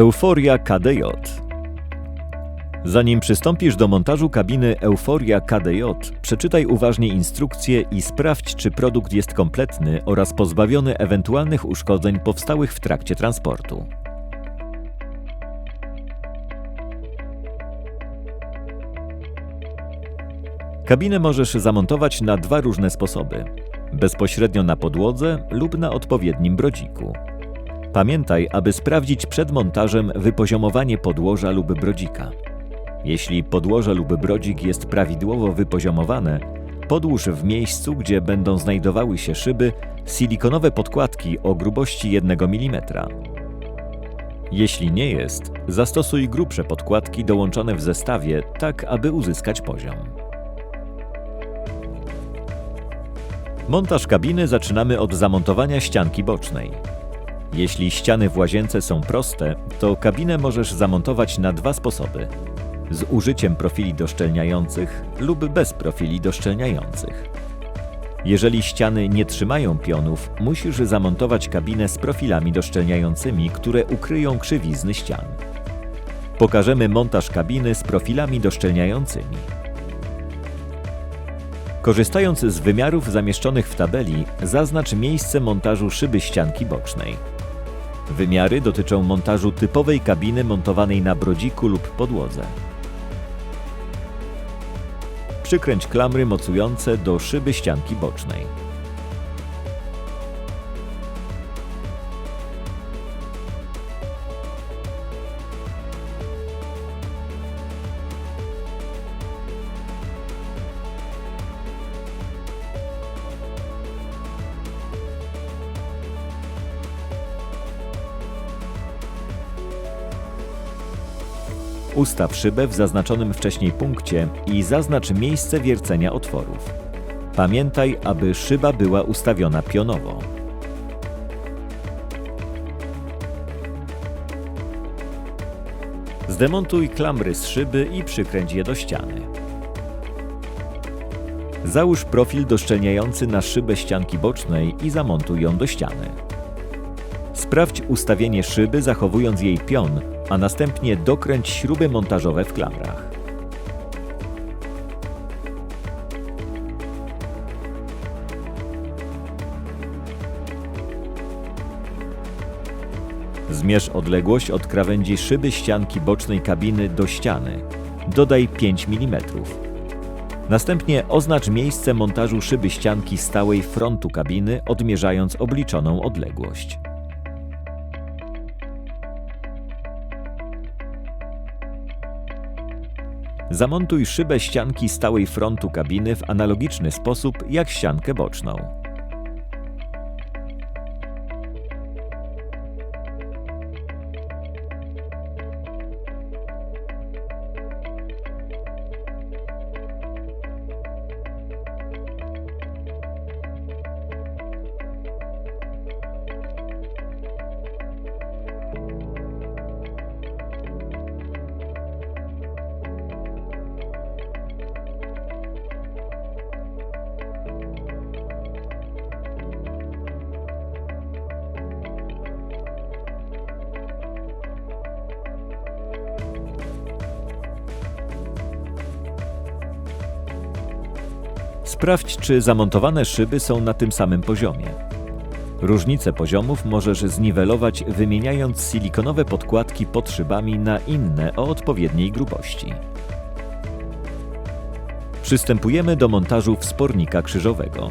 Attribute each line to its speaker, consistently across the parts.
Speaker 1: Euforia KDJ. Zanim przystąpisz do montażu kabiny Euforia KDJ, przeczytaj uważnie instrukcję i sprawdź, czy produkt jest kompletny oraz pozbawiony ewentualnych uszkodzeń powstałych w trakcie transportu. Kabinę możesz zamontować na dwa różne sposoby: bezpośrednio na podłodze lub na odpowiednim brodziku. Pamiętaj, aby sprawdzić przed montażem wypoziomowanie podłoża lub brodzika. Jeśli podłoże lub brodzik jest prawidłowo wypoziomowane, podłóż w miejscu, gdzie będą znajdowały się szyby, silikonowe podkładki o grubości 1 mm. Jeśli nie jest, zastosuj grubsze podkładki dołączone w zestawie, tak aby uzyskać poziom. Montaż kabiny zaczynamy od zamontowania ścianki bocznej. Jeśli ściany w łazience są proste, to kabinę możesz zamontować na dwa sposoby: z użyciem profili doszczelniających lub bez profili doszczelniających. Jeżeli ściany nie trzymają pionów, musisz zamontować kabinę z profilami doszczelniającymi, które ukryją krzywizny ścian. Pokażemy montaż kabiny z profilami doszczelniającymi. Korzystając z wymiarów zamieszczonych w tabeli, zaznacz miejsce montażu szyby ścianki bocznej. Wymiary dotyczą montażu typowej kabiny montowanej na brodziku lub podłodze. Przykręć klamry mocujące do szyby ścianki bocznej. Ustaw szybę w zaznaczonym wcześniej punkcie i zaznacz miejsce wiercenia otworów. Pamiętaj, aby szyba była ustawiona pionowo. Zdemontuj klamry z szyby i przykręć je do ściany. Załóż profil doszczelniający na szybę ścianki bocznej i zamontuj ją do ściany. Sprawdź ustawienie szyby zachowując jej pion, a następnie dokręć śruby montażowe w klamrach. Zmierz odległość od krawędzi szyby ścianki bocznej kabiny do ściany. Dodaj 5 mm. Następnie oznacz miejsce montażu szyby ścianki stałej frontu kabiny, odmierzając obliczoną odległość. Zamontuj szybę ścianki stałej frontu kabiny w analogiczny sposób jak ściankę boczną. Sprawdź, czy zamontowane szyby są na tym samym poziomie. Różnice poziomów możesz zniwelować wymieniając silikonowe podkładki pod szybami na inne o odpowiedniej grubości. Przystępujemy do montażu wspornika krzyżowego.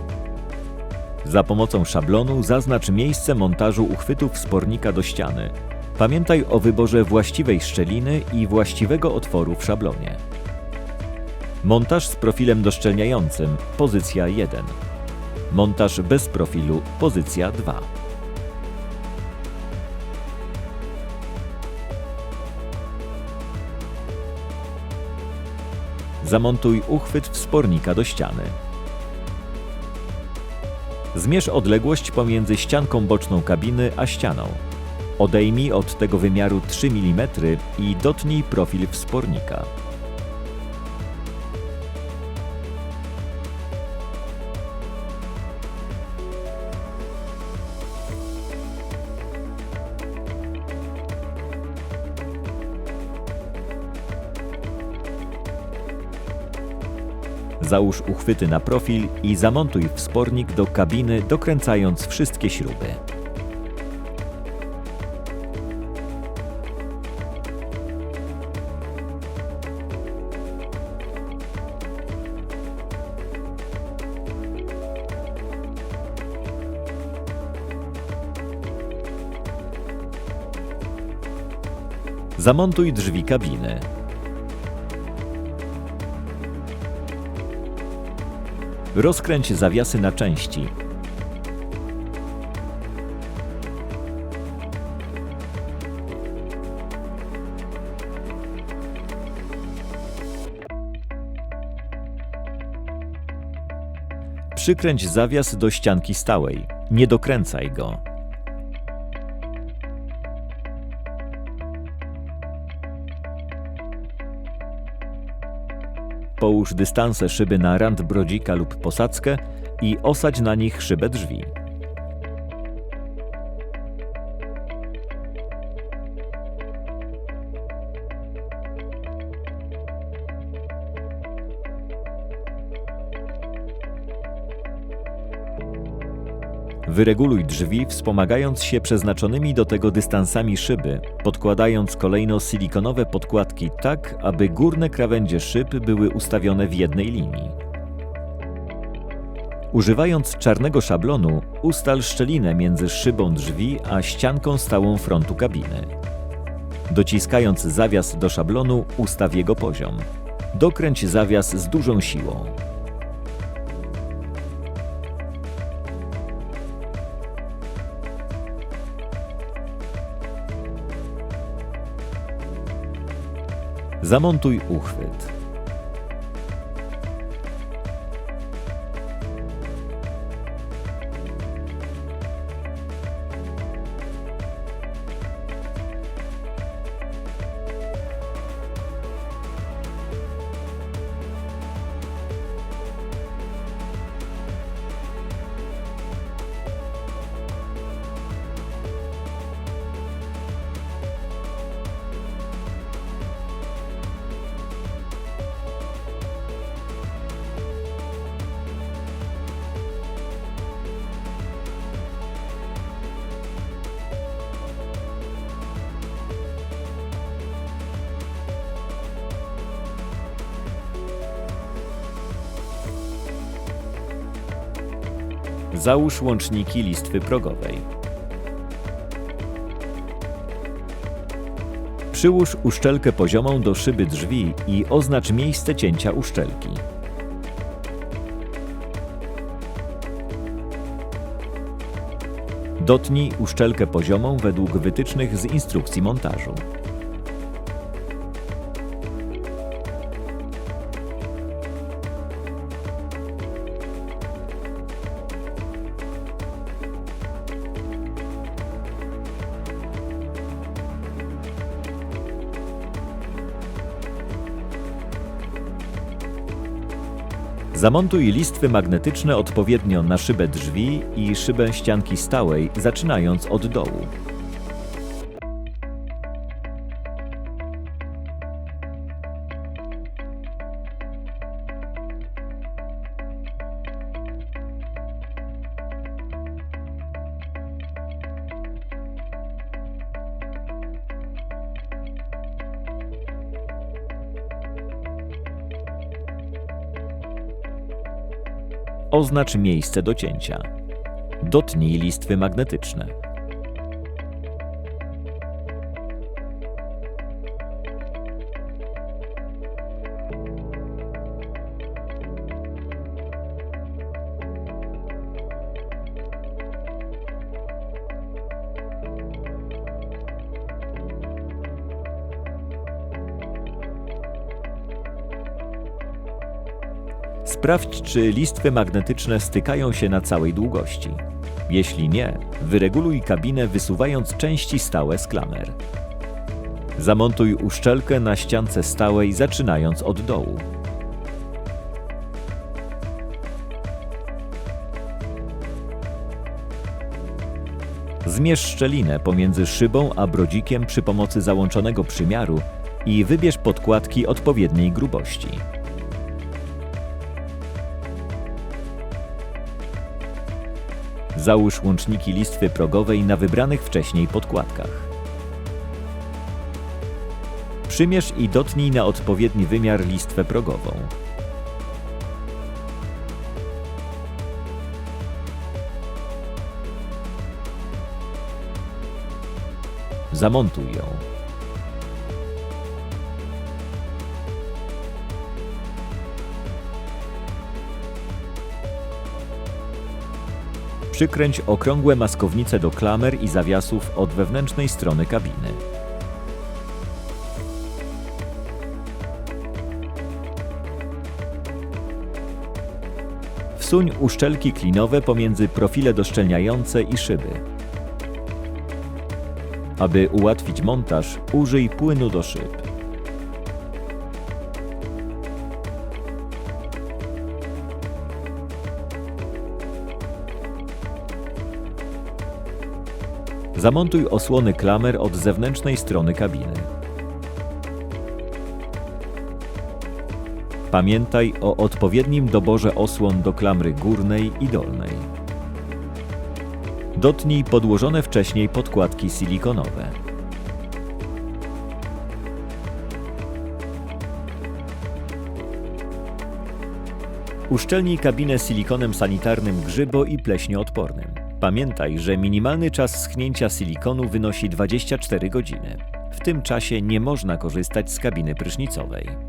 Speaker 1: Za pomocą szablonu zaznacz miejsce montażu uchwytu wspornika do ściany. Pamiętaj o wyborze właściwej szczeliny i właściwego otworu w szablonie. Montaż z profilem doszczelniającym pozycja 1. Montaż bez profilu pozycja 2. Zamontuj uchwyt wspornika do ściany. Zmierz odległość pomiędzy ścianką boczną kabiny a ścianą. Odejmij od tego wymiaru 3 mm i dotnij profil wspornika. Załóż uchwyty na profil i zamontuj wspornik do kabiny, dokręcając wszystkie śruby. Zamontuj drzwi kabiny. Rozkręć zawiasy na części. Przykręć zawias do ścianki stałej. Nie dokręcaj go. Połóż dystanse szyby na rand brodzika lub posadzkę i osadź na nich szybę drzwi. Wyreguluj drzwi, wspomagając się przeznaczonymi do tego dystansami szyby, podkładając kolejno silikonowe podkładki tak, aby górne krawędzie szyb były ustawione w jednej linii. Używając czarnego szablonu, ustal szczelinę między szybą drzwi a ścianką stałą frontu kabiny. Dociskając zawias do szablonu, ustaw jego poziom. Dokręć zawias z dużą siłą. Zamontuj uchwyt. Załóż łączniki listwy progowej. Przyłóż uszczelkę poziomą do szyby drzwi i oznacz miejsce cięcia uszczelki. Dotnij uszczelkę poziomą według wytycznych z instrukcji montażu. Zamontuj listwy magnetyczne odpowiednio na szybę drzwi i szybę ścianki stałej, zaczynając od dołu. Oznacz miejsce do cięcia. Listwy magnetyczne. Sprawdź, czy listwy magnetyczne stykają się na całej długości. Jeśli nie, wyreguluj kabinę wysuwając części stałe z klamer. Zamontuj uszczelkę na ściance stałej zaczynając od dołu. Zmierz szczelinę pomiędzy szybą a brodzikiem przy pomocy załączonego przymiaru i wybierz podkładki odpowiedniej grubości. Załóż łączniki listwy progowej na wybranych wcześniej podkładkach. Przymierz i dotnij na odpowiedni wymiar listwę progową. Zamontuj ją. Przykręć okrągłe maskownice do klamer i zawiasów od wewnętrznej strony kabiny. Wsuń uszczelki klinowe pomiędzy profile doszczelniające i szyby. Aby ułatwić montaż, użyj płynu do szyb. Zamontuj osłony klamer od zewnętrznej strony kabiny. Pamiętaj o odpowiednim doborze osłon do klamry górnej i dolnej. Dotnij podłożone wcześniej podkładki silikonowe. Uszczelnij kabinę silikonem sanitarnym grzybo i pleśnioodpornym. Pamiętaj, że minimalny czas schnięcia silikonu wynosi 24 godziny. W tym czasie nie można korzystać z kabiny prysznicowej.